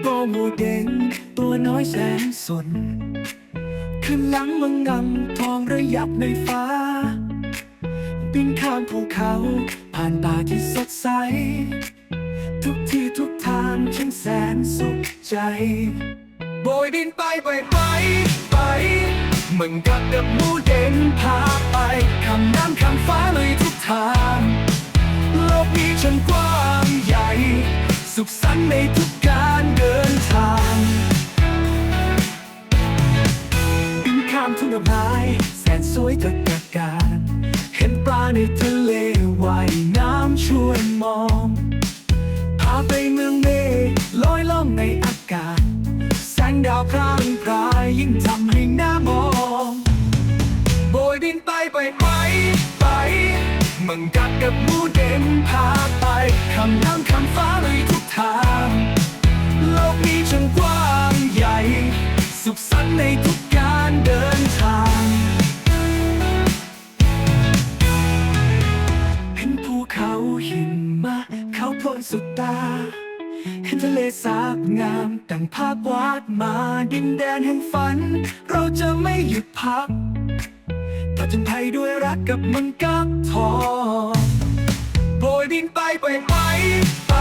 โปโมเดนตัวน้อยแสนสน ขึ้นหลังมังงำทองระยับในฟ้า บินข้ามภูเขา ผ่านป่าที่สดใส ทุกที่ทุกทางฉันแสนสุขใจ โบยบินไปไปไปไปเหมือนกับเดมูเด่นพาไปคำน้ำคำฟ้าเลยทุกทาง โลกนี้ฉันกว้างใหญ่ สุขสันต์ในทุก ไม้แสนสวยตะกะการเห็นปลาในทะเลว่ายน้ำชวนมองพาไปเมืองเมฆลอยล่องในอากาศ แสงดาวพร่างพรายยิ่งทำให้หน้ามองโบยบินไปไปไปไปเหมันกัดกับมูเดนพาไป นสุดตา เห็นทะเลสาบงามดังภาพวาดมาดินแดนแห่งฝัน เราจะไม่หยุดพักผจญภัยด้วยรักกับมังกับทองโบยบินไปไปไปไป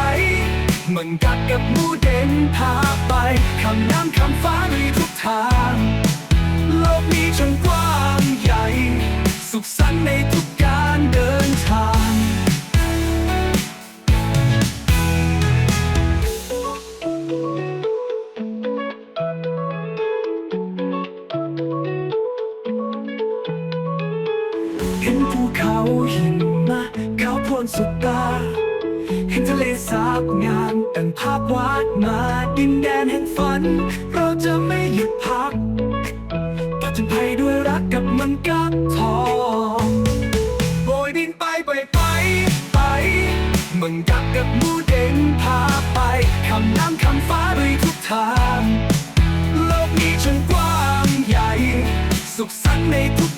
เหมันกัดกับมูเด่นพาไปคำน้ำคำฟ้าลุยทุกทาง โลกนี้ช่างกว้าง เห็นภูเขาหิมะขาโพลสุดตา เห็นทะเลสาบงามดังภาพวาดมาดินแดนแห่งฝัน เราจะไม่หยุดพักผจญภัยด้วยรักกับมันกับทองโบยบินไปไปไปไปมันกับกับมูเด่นพาไปคำน้ำคำฟ้าด้วยทุกทางโลกนี้ช่างกว้างใหญ่ สุขสันต์ในทุก